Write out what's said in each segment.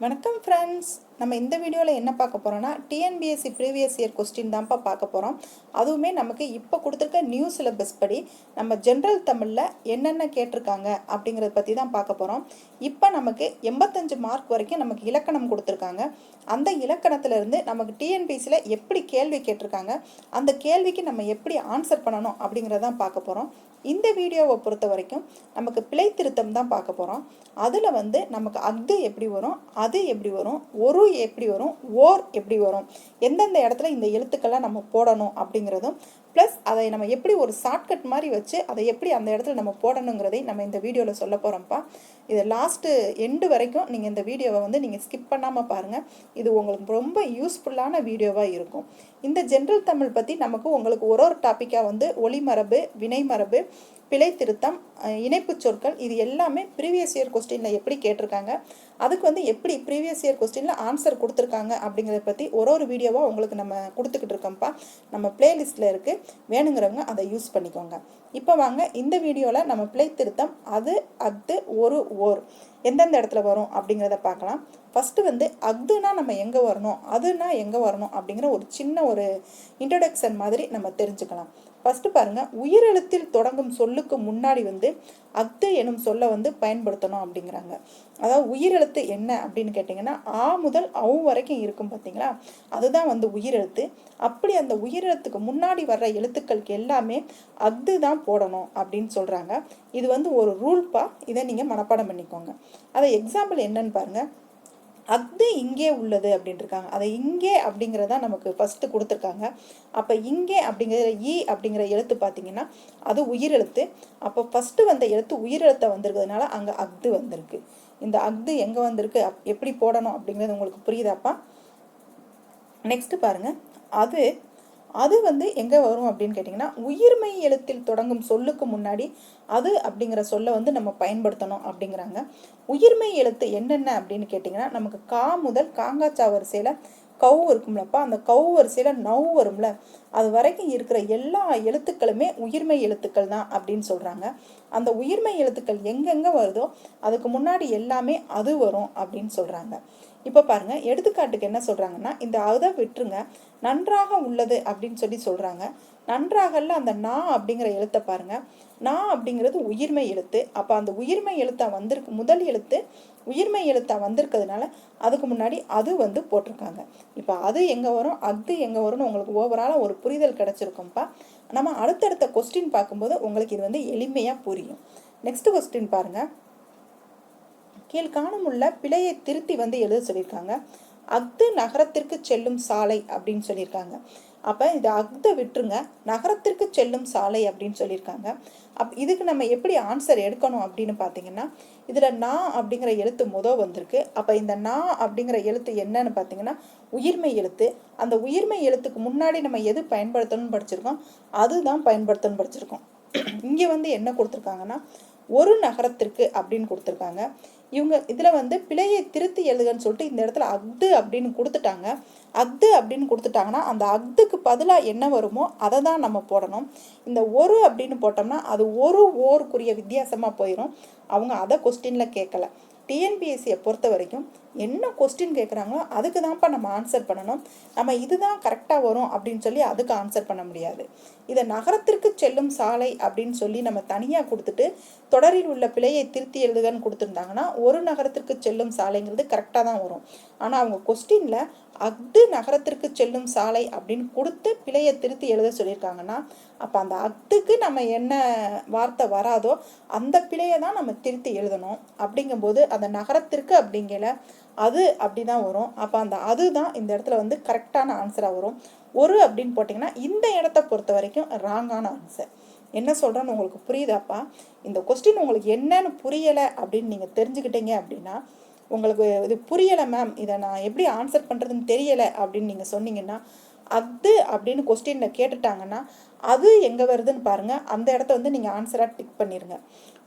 வணக்கம் ஃப்ரெண்ட்ஸ் நம்ம இந்த வீடியோவில் என்ன பார்க்க போகிறோம்னா டிஎன்பிஎஸ்சி ப்ரீவியஸ் இயர் கொஸ்டின் தான்ப்பா பார்க்க போகிறோம் அதுவுமே நமக்கு இப்போ கொடுத்துருக்க நியூ சிலபஸ் படி நம்ம ஜென்ரல் தமிழில் என்னென்ன கேட்டிருக்காங்க அப்படிங்கிறத பற்றி தான் பார்க்க போகிறோம் இப்போ நமக்கு எண்பத்தஞ்சு மார்க் வரைக்கும் நமக்கு இலக்கணம் கொடுத்துருக்காங்க. அந்த இலக்கணத்திலிருந்து நமக்கு டிஎன்பிஎஸ்சியில் எப்படி கேள்வி கேட்டிருக்காங்க அந்த கேள்விக்கு நம்ம எப்படி ஆன்சர் பண்ணணும் அப்படிங்கிறதான் பார்க்க போகிறோம் இந்த வீடியோவை பொறுத்த வரைக்கும் நமக்கு பிழை திருத்தம் தான் பார்க்க போகிறோம் அதில் வந்து நமக்கு அஃது எப்படி வரும் அது எப்படி வரும் ஒரு எப்படி வரும் ஓர் எப்படி வரும் எந்தெந்த இடத்துல இந்த எழுத்துக்கள்லாம் நம்ம போடணும் அப்படிங்கிறதும் ப்ளஸ் அதை நம்ம எப்படி ஒரு ஷார்ட்கட் மாதிரி வச்சு அதை எப்படி அந்த இடத்துல நம்ம போடணுங்கிறதை நம்ம இந்த வீடியோவில் சொல்ல போகிறோம்ப்பா இது லாஸ்ட்டு எண்டு வரைக்கும் நீங்கள் இந்த வீடியோவை வந்து நீங்கள் ஸ்கிப் பண்ணாமல் பாருங்கள் இது உங்களுக்கு ரொம்ப யூஸ்ஃபுல்லான வீடியோவாக இருக்கும். இந்த ஜென்ரல் தமிழ் பற்றி நமக்கு உங்களுக்கு ஒரு ஒரு டாப்பிக்காக வந்து ஒளிமரபு வினைமரபு பிழை திருத்தம் இணைப்புச் சொற்கள் இது எல்லாமே ப்ரீவியஸ் இயர் கொஸ்டினில் எப்படி கேட்டிருக்காங்க? அதுக்கு வந்து எப்படி ப்ரீவியஸ் இயர் கொஸ்டினில் ஆன்சர் கொடுத்துருக்காங்க அப்படிங்கிறத பற்றி ஒரு ஒரு வீடியோவாக உங்களுக்கு நம்ம கொடுத்துக்கிட்டு இருக்கோம்ப்பா. நம்ம பிளேலிஸ்ட்டில் இருக்குது வேணுங்கிறவங்க அதை யூஸ் பண்ணிக்கோங்க. இப்போ வாங்க இந்த வீடியோவில் நம்ம பிழை திருத்தம் அது அஃது ஒரு ஓர் எந்தெந்த இடத்துல வரும் அப்படிங்கிறத பார்க்கலாம். ஃபஸ்ட்டு வந்து அஃதுனா நம்ம எங்கே வரணும்? அதுனா எங்கே வரணும்? அப்படிங்கிற ஒரு சின்ன ஒரு இன்ட்ரடக்ஷன் மாதிரி நம்ம தெரிஞ்சுக்கலாம். ஃபஸ்ட்டு பாருங்கள் உயிரெழுத்தில் தொடங்கும் சொல்லுக்கு முன்னாடி வந்து அஃது எனும் சொல்லை வந்து பயன்படுத்தணும் அப்படிங்கிறாங்க. அதாவது உயிரெழுத்து என்ன அப்படின்னு கேட்டிங்கன்னா ஆ முதல் அவு வரைக்கும் இருக்கும் பார்த்தீங்களா? அதுதான் வந்து உயிரெழுத்து. அப்படி அந்த உயிரெழுத்துக்கு முன்னாடி வர்ற எழுத்துக்களுக்கு எல்லாமே அஃது தான் போடணும் அப்படின்னு சொல்கிறாங்க இது வந்து ஒரு ரூல்ப்பா இதை நீங்கள் மனப்பாடம் பண்ணிக்கோங்க. அதை எக்ஸாம்பிள் என்னன்னு பாருங்கள் அஃது இங்கே உள்ளது அப்படின்ட்டு இருக்காங்க அதை இங்கே அப்படிங்கிறதா நமக்கு ஃபஸ்ட்டு கொடுத்துருக்காங்க. அப்போ இங்கே அப்படிங்கிற ஈ அப்படிங்கிற எழுத்து பார்த்தீங்கன்னா அது உயிரெழுத்து. அப்போ ஃபஸ்ட்டு வந்த எழுத்து உயிரெழுத்தை வந்திருக்கிறதுனால அங்கே அஃது வந்திருக்கு. இந்த அஃது எங்கே வந்திருக்கு? அப் எப்படி போடணும் அப்படிங்கிறது உங்களுக்கு புரியுதாப்பா? நெக்ஸ்ட்டு பாருங்க. அது அது வந்து எங்கே வரும் அப்படின்னு கேட்டிங்கன்னா உயிர்மை எழுத்தில் தொடங்கும் சொல்லுக்கு முன்னாடி அது அப்படிங்கிற சொல்லை வந்து நம்ம பயன்படுத்தணும் அப்படிங்கிறாங்க. உயிர்மை எழுத்து என்னென்ன அப்படின்னு கேட்டிங்கன்னா நமக்கு கா முதல் காங்காச்சா வரிசையில் கவு இருக்கும்லப்பா அந்த கவு வரிசையில் நவ் வரும்ல அது வரைக்கும் இருக்கிற எல்லா எழுத்துக்களுமே உயிர்மை எழுத்துக்கள் தான் அப்படின்னு சொல்கிறாங்க அந்த உயிர்மை எழுத்துக்கள் எங்கெங்கே வருதோ அதுக்கு முன்னாடி எல்லாமே அது வரும் அப்படின்னு சொல்கிறாங்க இப்போ பாருங்க எடுத்துக்காட்டுக்கு என்ன சொல்கிறாங்கன்னா இந்த அதை விட்டுருங்க நன்றாக உள்ளது அப்படின்னு சொல்லி சொல்கிறாங்க நன்றாகல்ல அந்த நா அப்படிங்கிற எழுத்தை பாருங்க. நா அப்படிங்கிறது உயிர்மை எழுத்து. அப்போ அந்த உயிர்மை எழுத்தா வந்திருக்கு முதல் எழுத்து உயிர்மை எழுத்தா வந்திருக்கிறதுனால அதுக்கு முன்னாடி அது வந்து போட்டிருக்காங்க. இப்போ அது எங்கே வரும் அது எங்கே வரும்னு உங்களுக்கு ஓவராலாக ஒரு புரிதல் கிடச்சிருக்கும்ப்பா. நம்ம அடுத்தடுத்த கொஸ்டின் பார்க்கும்போது உங்களுக்கு இது வந்து எளிமையாக புரியும். நெக்ஸ்ட் கொஸ்டின் பாருங்கள் கீழ்காணும் உள்ள பிழையை திருத்தி வந்து எழுத சொல்லியிருக்காங்க. அஃது நகரத்திற்கு செல்லும் சாலை அப்படின்னு சொல்லியிருக்காங்க. அப்போ இந்த அஃதை விட்டுருங்க நகரத்திற்கு செல்லும் சாலை அப்படின்னு சொல்லியிருக்காங்க. அப் இதுக்கு நம்ம எப்படி ஆன்சர் எடுக்கணும் அப்படின்னு பார்த்தீங்கன்னா இதில் நா அப்படிங்கிற எழுத்து முத வந்திருக்கு. அப்போ இந்த நா அப்படிங்கிற எழுத்து என்னன்னு பார்த்தீங்கன்னா உயிர்மை எழுத்து. அந்த உயிர்மை எழுத்துக்கு முன்னாடி நம்ம எது பயன்படுத்தணும்னு படிச்சிருக்கோம் அதுதான் பயன்படுத்தணும்னு படிச்சிருக்கோம். இங்கே வந்து என்ன கொடுத்துருக்காங்கன்னா ஒரு நகரத்திற்கு அப்படின்னு கொடுத்துருக்காங்க. இவங்க இதில் வந்து பிழையை திருத்தி எழுதுகன்னு சொல்லிட்டு இந்த இடத்துல அக்து அப்படின்னு கொடுத்துட்டாங்க. அக்து அப்படின்னு கொடுத்துட்டாங்கன்னா அந்த அக்துக்கு பதிலாக என்ன வருமோ அதை தான் நம்ம போடணும். இந்த ஒரு அப்படின்னு போட்டோம்னா அது ஒரு ஓருக்குரிய வித்தியாசமாக போயிடும் அவங்க அதை கொஸ்டினில் கேட்கல. டிஎன்பிஎஸ்சியை பொறுத்த வரைக்கும் என்ன கொஸ்டின் கேட்குறாங்களோ அதுக்கு தான்ப்பா நம்ம ஆன்சர் பண்ணணும். நம்ம இதுதான் கரெக்டாக வரும் அப்படின்னு சொல்லி அதுக்கு ஆன்சர் பண்ண முடியாது. இதை நகரத்திற்கு செல்லும் சாலை அப்படின்னு சொல்லி நம்ம தனியாக கொடுத்துட்டு தொடரில் உள்ள பிழையை திருத்தி எழுதுகன்னு கொடுத்துருந்தாங்கன்னா ஒரு நகரத்திற்கு செல்லும் சாலைங்கிறது கரெக்டாக தான் வரும். ஆனால் அவங்க கொஸ்டினில் அஃது நகரத்திற்கு செல்லும் சாலை அப்படின்னு கொடுத்து பிழையை திருத்தி எழுத சொல்லியிருக்காங்கன்னா அப்போ அந்த அஃதுக்கு நம்ம என்ன வார்த்தை வராதோ அந்த பிழையை தான் நம்ம திருத்தி எழுதணும். அப்படிங்கும்போது அந்த நகரத்திற்கு அப்படிங்கல அது அப்படி தான் வரும். அப்போ அந்த அது தான் இந்த இடத்துல வந்து கரெக்டான ஆன்சராக வரும். ஒரு அப்படின்னு போட்டிங்கன்னா இந்த இடத்த பொறுத்த வரைக்கும் ராங்கான ஆன்சர் என்ன சொல்கிறேன்னு உங்களுக்கு புரியுதாப்பா? இந்த கொஸ்டின் உங்களுக்கு என்னன்னு புரியலை அப்படின்னு நீங்கள் தெரிஞ்சுக்கிட்டீங்க அப்படின்னா உங்களுக்கு இது புரியலை மேம் இதை நான் எப்படி ஆன்சர் பண்ணுறதுன்னு தெரியலை அப்படின்னு நீங்கள் சொன்னீங்கன்னா அது அப்படின்னு கொஸ்டினில் கேட்டுட்டாங்கன்னா அது எங்கே வருதுன்னு பாருங்கள் அந்த இடத்த வந்து நீங்கள் ஆன்சராக டிக் பண்ணிடுங்க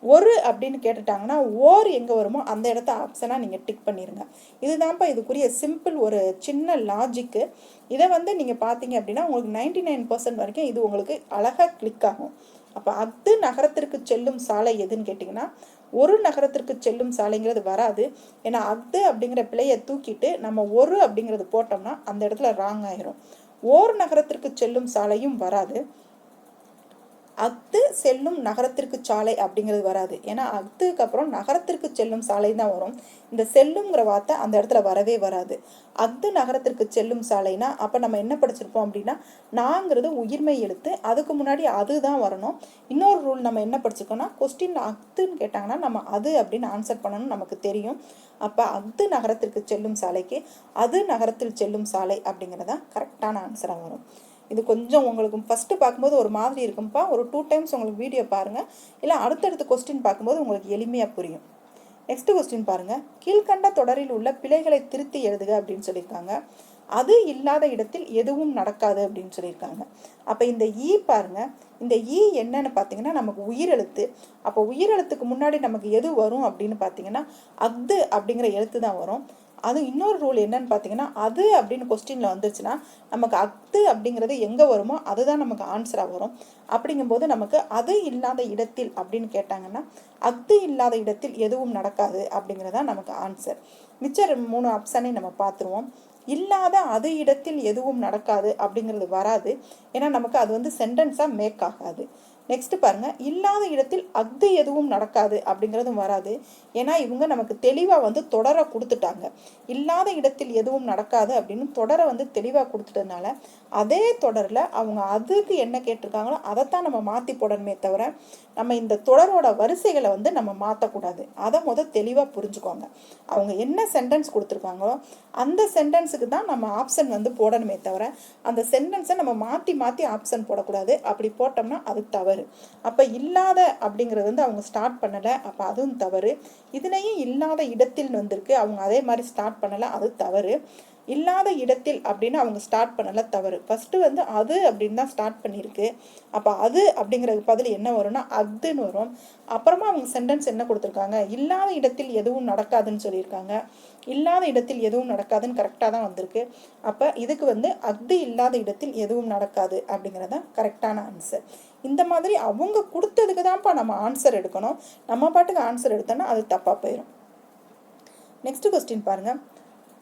ஒரு அப்படின்னு கேட்டுட்டாங்கன்னா ஓர் எங்கே வருமோ அந்த இடத்த ஆப்ஷனாக நீங்கள் டிக் பண்ணிடுங்க இதுதான்ப்பா இதுக்குரிய சிம்பிள் ஒரு சின்ன லாஜிக்கு இதை வந்து நீங்கள் பார்த்தீங்க அப்படின்னா உங்களுக்கு நைன்டி நைன் பர்சன்ட் வரைக்கும் இது உங்களுக்கு அழகாக கிளிக் ஆகும். அப்போ அது நகரத்திற்கு செல்லும் சாலை எதுன்னு கேட்டிங்கன்னா ஒரு நகரத்திற்கு செல்லும் சாலைங்கிறது வராது. ஏன்னா அஃது அப்படிங்கிற பிழையை தூக்கிட்டு நம்ம ஒரு அப்படிங்கிறது போட்டோம்னா அந்த இடத்துல ராங் ஆயிரும். ஓர் நகரத்திற்கு செல்லும் சாலையும் வராது. அத்து செல்லும் நகரத்திற்கு சாலை அப்படிங்கிறது வராது. ஏன்னா அத்துக்கு அப்புறம் நகரத்திற்கு செல்லும் சாலை தான் வரும். இந்த செல்லுங்கிற வார்த்தை அந்த இடத்துல வரவே வராது. அத்து நகரத்திற்கு செல்லும் சாலைனா அப்போ நம்ம என்ன படிச்சிருப்போம் அப்படின்னா நாங்கிறது உயிர்மை எழுத்து. அதுக்கு முன்னாடி அது தான் வரணும். இன்னொரு ரூல் நம்ம என்ன படிச்சிருக்கோம்னா கொஸ்டின் அத்துன்னு கேட்டாங்கன்னா நம்ம அது அப்படின்னு ஆன்சர் பண்ணணும் நமக்கு தெரியும். அப்போ அத்து நகரத்திற்கு செல்லும் சாலைக்கு அது நகரத்தில் செல்லும் சாலை அப்படிங்கிறதான் கரெக்டான ஆன்சராக வரும். இது கொஞ்சம் உங்களுக்கு ஃபஸ்ட்டு பார்க்கும்போது ஒரு மாதிரி இருக்கும்ப்பா ஒரு டூ டைம்ஸ் உங்களுக்கு வீடியோ பாருங்கள் இல்லை அடுத்தடுத்த கொஸ்டின் பார்க்கும்போது உங்களுக்கு எளிமையாக புரியும். நெக்ஸ்ட் கொஸ்டின் பாருங்கள் கீழ்கண்ட தொடரில் உள்ள பிழைகளை திருத்தி எழுதுக அப்படின்னு சொல்லியிருக்காங்க. அது இல்லாத இடத்தில் எதுவும் நடக்காது அப்படின்னு சொல்லியிருக்காங்க. அப்போ இந்த ஈ பாருங்க. இந்த ஈ என்னன்னு பார்த்தீங்கன்னா நமக்கு உயிரெழுத்து. அப்போ உயிரெழுத்துக்கு முன்னாடி நமக்கு எது வரும் அப்படின்னு பார்த்தீங்கன்னா அஃது அப்படிங்கிற எழுத்து தான் வரும். அது இன்னொரு ரூல் என்னன்னு பார்த்தீங்கன்னா அது அப்படின்னு கொஸ்டினில் வந்துருச்சுன்னா நமக்கு அது அப்படிங்கிறது எங்கே வருமோ அதுதான் நமக்கு ஆன்சராக வரும். அப்படிங்கும்போது நமக்கு அது இல்லாத இடத்தில் அப்படின்னு கேட்டாங்கன்னா அது இல்லாத இடத்தில் எதுவும் நடக்காது அப்படிங்கிறதான் நமக்கு ஆன்சர் மிச்சர் மூணு ஆப்ஷனை நம்ம பார்த்துருவோம் இல்லாத அது இடத்தில் எதுவும் நடக்காது அப்படிங்கிறது வராது. ஏன்னா நமக்கு அது வந்து சென்டென்ஸாக மேக் ஆகாது. நெக்ஸ்ட் பாருங்க இல்லாத இடத்தில் அஃது எதுவும் நடக்காது அப்படிங்கிறதும் வராது. ஏன்னா இவங்க நமக்கு தெளிவாக வந்து தொடர கொடுத்துட்டாங்க. இல்லாத இடத்தில் எதுவும் நடக்காது அப்படின்னு தொடரை வந்து தெளிவாக கொடுத்துட்டதுனால அதே தொடரில் அவங்க அதுக்கு என்ன கேட்டிருக்காங்களோ அதைத்தான் நம்ம மாற்றி போடணுமே தவிர நம்ம இந்த தொடரோட வரிசைகளை வந்து நம்ம மாற்றக்கூடாது அதை முதல் தெளிவாக புரிஞ்சுக்கோங்க. அவங்க என்ன சென்டென்ஸ் கொடுத்துருக்காங்களோ அந்த சென்டென்ஸுக்கு தான் நம்ம ஆப்ஷன் வந்து போடணுமே தவிர அந்த சென்டென்ஸை நம்ம மாற்றி மாற்றி ஆப்ஷன் போடக்கூடாது. அப்படி போட்டோம்னா அது தவறு. அப்போ இல்லாத அப்படிங்கிறது வந்து அவங்க ஸ்டார்ட் பண்ணலை அப்போ அதுவும் தவறு. இதுலேயும் இல்லாத இடத்தில் வந்திருக்கு. அவங்க அதே மாதிரி ஸ்டார்ட் பண்ணலை அது தவறு. இல்லாத இடத்தில் அப்படின்னு அவங்க ஸ்டார்ட் பண்ணல தவறு. ஃபஸ்ட்டு வந்து அது அப்படின்னு தான் ஸ்டார்ட் பண்ணியிருக்கு. அப்போ அது அப்படிங்கிறது பதில் என்ன வரும்னா அதுன்னு வரும். அப்புறமா அவங்க சென்டென்ஸ் என்ன கொடுத்துருக்காங்க? இல்லாத இடத்தில் எதுவும் நடக்காதுன்னு சொல்லியிருக்காங்க. இல்லாத இடத்தில் எதுவும் நடக்காதுன்னு கரெக்டாக தான் வந்திருக்கு. அப்போ இதுக்கு வந்து அது இல்லாத இடத்தில் எதுவும் நடக்காது அப்படிங்கிறது தான் கரெக்டான ஆன்சர் இந்த மாதிரி அவங்க கொடுத்ததுக்கு தான்ப்பா நம்ம ஆன்சர் எடுக்கணும். நம்ம பாட்டுக்கு ஆன்சர் எடுத்தோன்னா அது தப்பாக போயிடும் நெக்ஸ்ட் கொஸ்டின் பாருங்கள்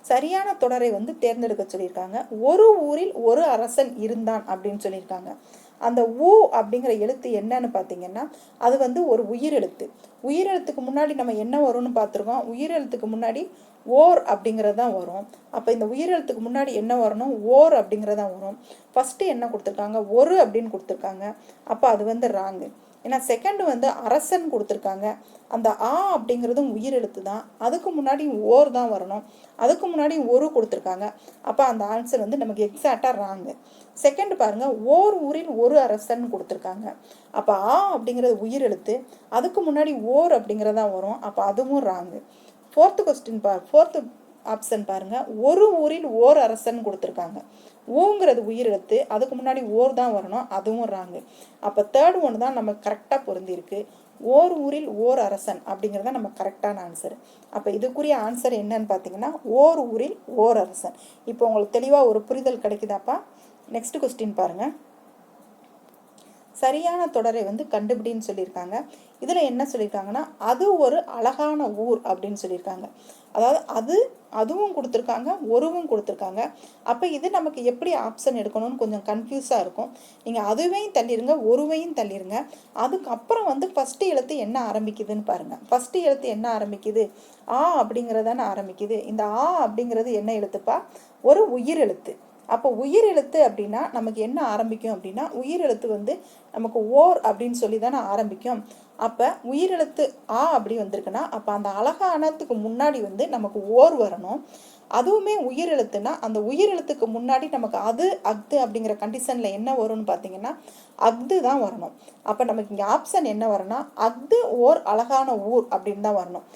சரியான தொடரை வந்து தேர்ந்தெடுக்க சொல்லியிருக்காங்க. ஒரு ஊரில் ஒரு அரசன் இருந்தான் அப்படின்னு சொல்லியிருக்காங்க. அந்த ஊ அப்படிங்கிற எழுத்து என்னன்னு பார்த்தீங்கன்னா அது வந்து ஒரு உயிரெழுத்து. உயிரெழுத்துக்கு முன்னாடி நம்ம என்ன வரும்னு பார்த்துருக்கோம். உயிரெழுத்துக்கு முன்னாடி ஓர் அப்படிங்கிறது தான் வரும். அப்போ இந்த உயிரெழுத்துக்கு முன்னாடி என்ன வரணும்? ஓர் அப்படிங்கிறதான் வரும். ஃபஸ்ட்டு என்ன கொடுத்துருக்காங்க? ஒரு அப்படின்னு கொடுத்துருக்காங்க. அப்போ அது வந்து ராங்கு. ஏன்னா செகண்ட் வந்து அரசன் கொடுத்துருக்காங்க. அந்த ஆ அப்படிங்கிறதும் உயிர் எழுத்து தான். அதுக்கு முன்னாடி ஓர் தான் வரணும். அதுக்கு முன்னாடி ஒரு கொடுத்துருக்காங்க. அப்போ அந்த ஆன்சர் வந்து நமக்கு எக்ஸாக்டாக ராங்கு செகண்ட் பாருங்கள் ஓர் ஊரில் ஒரு அரசன் கொடுத்துருக்காங்க. அப்போ ஆ அப்படிங்கிறது உயிர் எழுத்து. அதுக்கு முன்னாடி ஓர் அப்படிங்கிறதா வரும். அப்போ அதுவும் ராங்கு ஃபோர்த்து கொஸ்டின் பா ஃபோர்த்து ஆப்ஷன் பாருங்கள் ஒரு ஊரில் ஓர் அரசன் கொடுத்துருக்காங்க. ஊங்கிறது உயிரெழுத்து அதுக்கு முன்னாடி ஓர் தான் வரணும் அதுவும் ராங்கு. அப்போ தேர்ட் ஒன்று தான் நமக்கு கரெக்டாக பொருந்திருக்கு ஓர் ஊரில் ஓர் அரசன் அப்படிங்கிறத நம்ம கரெக்டான ஆன்சர் அப்போ இதுக்குரிய ஆன்சர் என்னன்னு பார்த்தீங்கன்னா ஓர் ஊரில் ஓர் அரசன். இப்போ உங்களுக்கு தெளிவாக ஒரு புரிதல் கிடைக்குதாப்பா? நெக்ஸ்ட் கொஸ்டின் பாருங்கள் சரியான தொடரை வந்து கண்டுபிடின்னு சொல்லியிருக்காங்க. இதில் என்ன சொல்லியிருக்காங்கன்னா அது ஒரு அழகான ஊர் அப்படின்னு சொல்லியிருக்காங்க. அதாவது அது அதுவும் கொடுத்துருக்காங்க ஒருவும் கொடுத்துருக்காங்க. அப்போ இது நமக்கு எப்படி ஆப்ஷன் எடுக்கணும்னு கொஞ்சம் கன்ஃபியூஸாக இருக்கும். நீங்கள் அதுவையும் தள்ளிடுங்க ஒருவையும் தள்ளிடுங்க அதுக்கப்புறம் வந்து ஃபஸ்ட்டு எழுத்து என்ன ஆரம்பிக்குதுன்னு பாருங்கள் ஃபஸ்ட்டு எழுத்து என்ன ஆரம்பிக்குது? ஆ அப்படிங்கிறதான ஆரம்பிக்குது. இந்த ஆ அப்படிங்கிறது என்ன எழுத்துப்பா? ஒரு உயிர் எழுத்து. அப்போ உயிர் எழுத்து அப்படின்னா நமக்கு என்ன ஆரம்பிக்கும் அப்படின்னா உயிர் எழுத்து வந்து நமக்கு ஓர் அப்படின்னு சொல்லி தானே ஆரம்பிக்கும். அப்போ உயிரெழுத்து ஆ அப்படி வந்திருக்குன்னா அப்போ அந்த அழகானத்துக்கு முன்னாடி வந்து நமக்கு ஓர் வரணும். அதுவுமே உயிரெழுத்துனா அந்த உயிரெழுத்துக்கு முன்னாடி நமக்கு அது அஃது அப்படிங்கிற கண்டிஷனில் என்ன வரும்னு பார்த்தீங்கன்னா அஃது தான் வரணும். அப்போ நமக்கு இங்கே ஆப்ஷன் என்ன வரும்னா அஃது ஓர் அழகான ஊர் அப்படின்னு தான் வரணும்.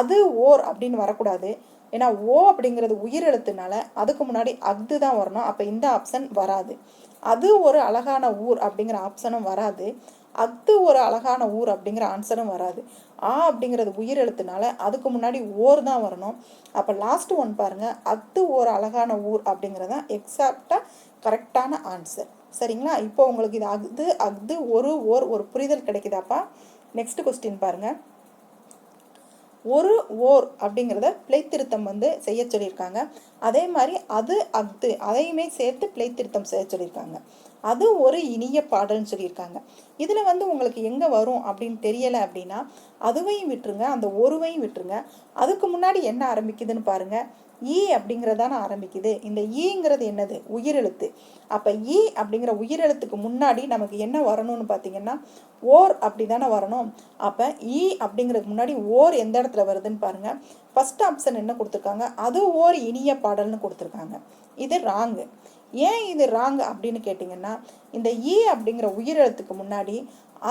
அது ஓர் அப்படின்னு வரக்கூடாது. ஏன்னா ஓ அப்படிங்கிறது உயிர் எழுத்துனால அதுக்கு முன்னாடி அஃது தான் வரணும். அப்போ இந்த ஆப்ஷன் வராது. அது ஒரு அழகான ஊர் அப்படிங்கிற ஆப்ஷனும் வராது. அஃது ஒரு அழகான ஊர் அப்படிங்கிற ஆன்சரும் வராது. ஆ அப்படிங்கிறது உயிர் எழுத்துனால அதுக்கு முன்னாடி ஓர் தான் வரணும். அப்போ லாஸ்ட் ஒன் பாருங்கள் அஃது ஒரு அழகான ஊர் அப்படிங்கிறது தான் எக்ஸாக்டாக கரெக்டான ஆன்சர் சரிங்களா? இப்போ உங்களுக்கு இது அஃது அஃது ஒரு ஓர் ஒரு புரிதல் கிடைக்குதாப்பா? நெக்ஸ்ட் கொஸ்டின் பாருங்கள் ஒரு ஓர் அப்படிங்கிறத பிழைத்திருத்தம் வந்து செய்ய சொல்லியிருக்காங்க. அதே மாதிரி அது அஃது அதையுமே சேர்த்து பிழைத்திருத்தம் செய்ய சொல்லியிருக்காங்க. அது ஒரு இனிய பாடல்னு சொல்லியிருக்காங்க. இதில் வந்து உங்களுக்கு எங்கே வரும் அப்படின்னு தெரியலை அப்படின்னா அதுவையும் விட்டுருங்க அந்த ஒருவையும் விட்டுருங்க. அதுக்கு முன்னாடி என்ன ஆரம்பிக்குதுன்னு பாருங்கள் ஈ அப்படிங்கிறதான ஆரம்பிக்குது. இந்த ஈங்கிறது என்னது? உயிரெழுத்து. அப்போ ஈ அப்படிங்கிற உயிரெழுத்துக்கு முன்னாடி நமக்கு என்ன வரணும்னு பார்த்தீங்கன்னா ஓர் அப்படி தானே வரணும். அப்போ ஈ அப்படிங்கிறதுக்கு முன்னாடி ஓர் எந்த இடத்துல வருதுன்னு பாருங்கள் ஃபஸ்ட் ஆப்ஷன் என்ன கொடுத்துருக்காங்க? அது ஓர் இனிய பாடல்னு கொடுத்துருக்காங்க. இது ராங்கு ஏன் இது ராங் அப்படின்னு கேட்டிங்கன்னா இந்த ஈ அப்படிங்கிற உயிரெழுத்துக்கு முன்னாடி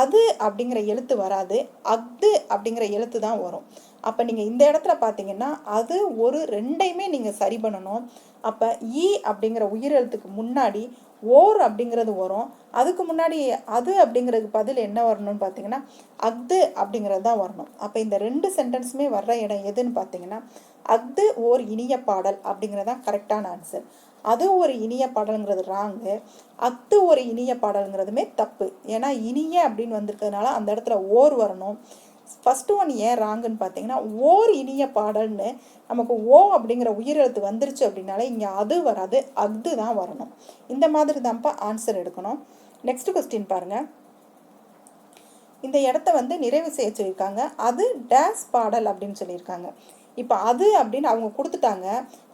அது அப்படிங்கிற எழுத்து வராது அஃது அப்படிங்கிற எழுத்து தான் வரும். அப்போ நீங்கள் இந்த இடத்துல பார்த்தீங்கன்னா அது ஒரு ரெண்டையுமே நீங்கள் சரி பண்ணணும். அப்போ ஈ e அப்படிங்கிற உயிரெழுத்துக்கு முன்னாடி ஓர் அப்படிங்கிறது வரும். அதுக்கு முன்னாடி அது அப்படிங்கிறதுக்கு பதில் என்ன வரணும்னு பார்த்தீங்கன்னா அஃது அப்படிங்கிறது தான் வரணும். அப்போ இந்த ரெண்டு சென்டென்ஸுமே வர்ற இடம் எதுன்னு பார்த்தீங்கன்னா அஃது ஓர் இனிய பாடல் அப்படிங்கிறது தான் கரெக்டான ஆன்சர் அது ஒரு இனிய பாடலுங்கிறது ராங்கு அத்து ஒரு இனிய பாடலுங்கிறதுமே தப்பு. ஏன்னா இனிய அப்படின்னு வந்திருக்கிறதுனால அந்த இடத்துல ஓர் வரணும். ஃபஸ்ட்டு ஒன் ஏன் ராங்குன்னு பார்த்தீங்கன்னா ஓர் இனிய பாடல்னு நமக்கு ஓ அப்படிங்கிற உயிரெழுத்து வந்துருச்சு அப்படின்னாலே இங்கே அது வராது அது தான் வரணும். இந்த மாதிரி தான்ப்பா ஆன்சர் எடுக்கணும். நெக்ஸ்ட் கொஸ்டின் பாருங்கள் இந்த இடத்த வந்து நிறைவு செய்ய சொல்லியிருக்காங்க. அது டேஸ் பாடல் அப்படின்னு சொல்லியிருக்காங்க. இப்போ அது அப்படின்னு அவங்க கொடுத்துட்டாங்க.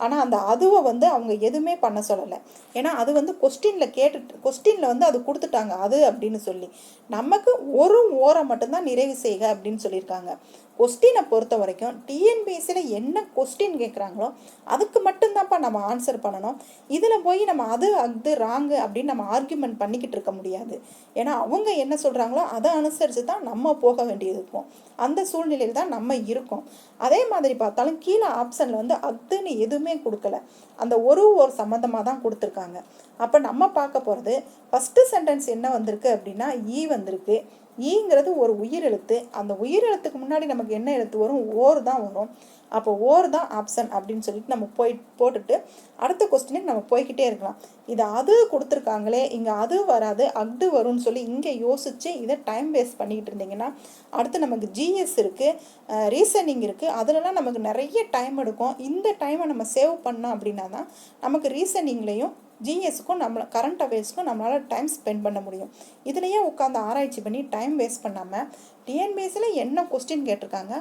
ஆனால் அந்த அதுவை வந்து அவங்க எதுவுமே பண்ண சொல்லலை. ஏன்னா அது வந்து கொஸ்டினில் கேட்டு கொஸ்டினில் வந்து அது கொடுத்துட்டாங்க அது அப்படின்னு சொல்லி. நமக்கு ஒரு ஓரம் மட்டும்தான் நிறைவு செய்க அப்படின்னு சொல்லியிருக்காங்க. கொஸ்டினை பொறுத்த வரைக்கும் டிஎன்பிஎஸ்சியில் என்ன கொஸ்டின் கேட்குறாங்களோ அதுக்கு மட்டும்தான்ப்பா நம்ம ஆன்சர் பண்ணணும். இதில் போய் நம்ம அது அது ராங்கு அப்படின்னு நம்ம ஆர்கியூமெண்ட் பண்ணிக்கிட்டு இருக்க முடியாது. ஏன்னா அவங்க என்ன சொல்கிறாங்களோ அதை அனுசரித்து தான் நம்ம போக வேண்டியது இருக்கும். அந்த சூழ்நிலையில் தான் நம்ம இருக்கோம். அதே மாதிரி பார்த்தாலும் கீழே ஆப்ஷனில் வந்து அதுன்னு எதுவுமே கொடுக்கல. அந்த ஒரு ஒரு சம்மந்தமாக தான் கொடுத்துருக்காங்க. அப்போ நம்ம பார்க்க போகிறது ஃபஸ்ட்டு சென்டென்ஸ் என்ன வந்திருக்கு அப்படின்னா ஈ வந்திருக்கு. E ஈங்கிறது ஒரு உயிரெழுத்து அந்த உயிரெழுத்துக்கு முன்னாடி நமக்கு என்ன எழுத்து வரும்? ஓர் தான் வரும். அப்போ ஓர் தான் ஆப்ஷன் அப்படின்னு சொல்லிட்டு நம்ம போய் போட்டுட்டு அடுத்த கொஸ்டினுக்கு நம்ம போய்கிட்டே இருக்கலாம். இது அது கொடுத்துருக்காங்களே இங்கே அது வராது அஃது வரும்னு சொல்லி இங்கே யோசித்து இதை டைம் வேஸ்ட் பண்ணிக்கிட்டு இருந்தீங்கன்னா அடுத்து நமக்கு ஜிஎஸ் இருக்குது ரீசனிங் இருக்குது அதிலலாம் நமக்கு நிறைய டைம் எடுக்கும். இந்த டைமை நம்ம சேவ் பண்ணோம் அப்படின்னா தான் நமக்கு ரீசனிங்லேயும் ஜிஎஸ்க்கும் நம்மளை கரண்ட் அஃபேர்ஸ்க்கும் நம்மளால் டைம் ஸ்பெண்ட் பண்ண முடியும். இதுலேயே உட்காந்து ஆராய்ச்சி பண்ணி டைம் வேஸ்ட் பண்ணாமல் டிஎன்பிஎஸ்சியில் என்ன கொஸ்டின் கேட்டிருக்காங்க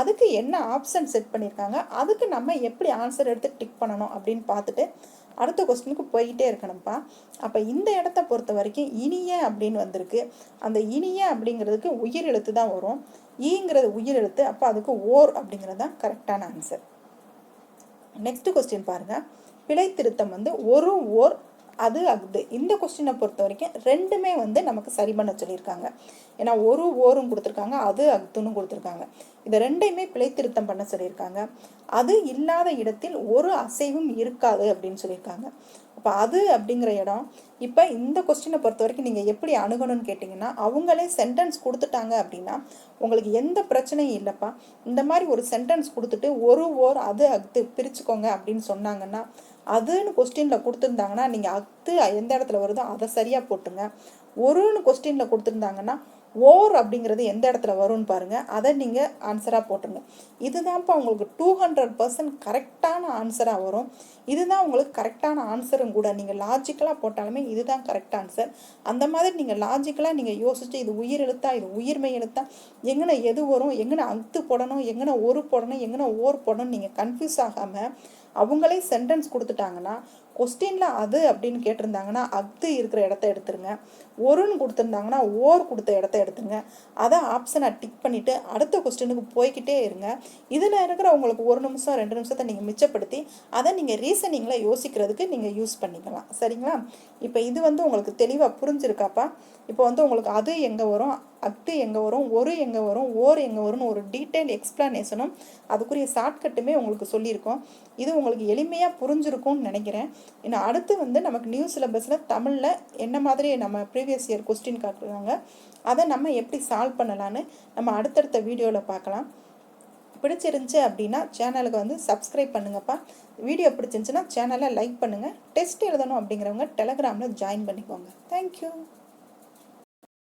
அதுக்கு என்ன ஆப்ஷன் செட் பண்ணியிருக்காங்க அதுக்கு நம்ம எப்படி ஆன்சர் எடுத்து டிக் பண்ணணும் அப்படின்னு பார்த்துட்டு அடுத்த கொஸ்டினுக்கு போய்கிட்டே இருக்கணும்ப்பா. அப்போ இந்த இடத்த பொறுத்த வரைக்கும் இனிய அப்படின்னு வந்திருக்கு. அந்த இனிய அப்படிங்கிறதுக்கு உயிர் எழுத்து தான் வரும். E ஈங்கிறது உயிர் எழுத்து அப்போ அதுக்கு ஓர் அப்படிங்கிறது தான் கரெக்டான ஆன்சர் நெக்ஸ்ட் கொஸ்டின் பாருங்கள் பிழை திருத்தம் வந்து ஒரு ஓர் அது அஃது. இந்த கொஸ்டினை பொறுத்த வரைக்கும் ரெண்டுமே வந்து நமக்கு சரி பண்ண சொல்லியிருக்காங்க. ஏன்னா ஒரு ஓரும் கொடுத்துருக்காங்க அது அஃதுன்னு கொடுத்துருக்காங்க. இதை ரெண்டையுமே பிழை திருத்தம் பண்ண சொல்லியிருக்காங்க. அது இல்லாத இடத்தில் ஒரு அசைவும் இருக்காது அப்படின்னு சொல்லியிருக்காங்க. அப்போ அது அப்படிங்கிற இடம். இப்போ இந்த கொஸ்டினை பொறுத்த வரைக்கும் நீங்கள் எப்படி அணுகணும்னு கேட்டிங்கன்னா அவங்களே சென்டென்ஸ் கொடுத்துட்டாங்க அப்படின்னா உங்களுக்கு எந்த பிரச்சனையும் இல்லைப்பா. இந்த மாதிரி ஒரு சென்டென்ஸ் கொடுத்துட்டு ஒரு ஓர் அது அஃது பிரிச்சுக்கோங்க அப்படின்னு சொன்னாங்கன்னா அதுன்னு கொஸ்டினில் கொடுத்துருந்தாங்கன்னா நீங்கள் அக்து எந்த இடத்துல வருதோ அதை சரியாக போட்டுங்க ஒருன்னு கொஸ்டினில் கொடுத்துருந்தாங்கன்னா ஓர் அப்படிங்கிறது எந்த இடத்துல வரும்னு பாருங்கள் அதை நீங்கள் ஆன்சராக போட்டுருங்க. இதுதான்ப்பா உங்களுக்கு டூ ஹண்ட்ரட் பர்சன்ட் கரெக்டான ஆன்சராக வரும். இதுதான் உங்களுக்கு கரெக்டான ஆன்சரும் கூட நீங்கள் லாஜிக்கலாக போட்டாலுமே இதுதான் கரெக்ட் ஆன்சர் அந்த மாதிரி நீங்கள் லாஜிக்கலாக நீங்கள் யோசிச்சு இது உயிர் எழுத்தா இது உயிர்மை எழுத்தா எங்கன எது வரும் எங்கன அத்து போடணும் எங்கன ஒரு போடணும் எங்கன ஓர் போடணும் நீங்கள் கன்ஃபியூஸ் ஆகாமல் அவங்களே சென்டென்ஸ் கொடுத்துட்டாங்கன்னா கொஸ்டினில் அது அப்படின்னு கேட்டிருந்தாங்கன்னா அத்து இருக்கிற இடத்த எடுத்துருங்க. ஒருன்னு கொடுத்துருந்தாங்கன்னா ஓர் கொடுத்த இடத்த எடுத்துருங்க. அதை ஆப்ஷனை டிக் பண்ணிவிட்டு அடுத்த கொஸ்டினுக்கு போய்கிட்டே இருங்க. இதில் இருக்கிற உங்களுக்கு ஒரு நிமிஷம் ரெண்டு நிமிஷத்தை நீங்கள் மிச்சப்படுத்தி அதை நீங்கள் ரீசனிங்கில் யோசிக்கிறதுக்கு நீங்கள் யூஸ் பண்ணிக்கலாம். சரிங்களா? இப்போ இது வந்து உங்களுக்கு தெளிவாக புரிஞ்சிருக்காப்பா? இப்போ வந்து உங்களுக்கு அது எங்கே வரும்? அத்து எங்கே வரும் ஒரு எங்கே வரும் ஓர் எங்கே வரும்னு ஒரு டீட்டெயில் எக்ஸ்பிளனேஷனும் அதுக்குரிய ஷார்ட்கட்டுமே உங்களுக்கு சொல்லியிருக்கோம். இது உங்களுக்கு எளிமையாக புரிஞ்சிருக்கும்னு நினைக்கிறேன். இன்னும் அடுத்து வந்து நமக்கு நியூ சிலபஸில் தமிழில் என்ன மாதிரி நம்ம ப்ரீவியஸ் இயர் கொஸ்டின் காட்டுறாங்க அதை நம்ம எப்படி சால்வ் பண்ணலான்னு நம்ம அடுத்தடுத்த வீடியோவில் பார்க்கலாம். பிடிச்சிருந்துச்சு அப்படின்னா சேனலுக்கு வந்து சப்ஸ்கிரைப் பண்ணுங்கப்பா. வீடியோ பிடிச்சிருந்துச்சுன்னா சேனலை லைக் பண்ணுங்கள் டெஸ்ட் எழுதணும் அப்படிங்கிறவங்க டெலகிராமில் ஜாயின் பண்ணிக்கோங்க. தேங்க்யூ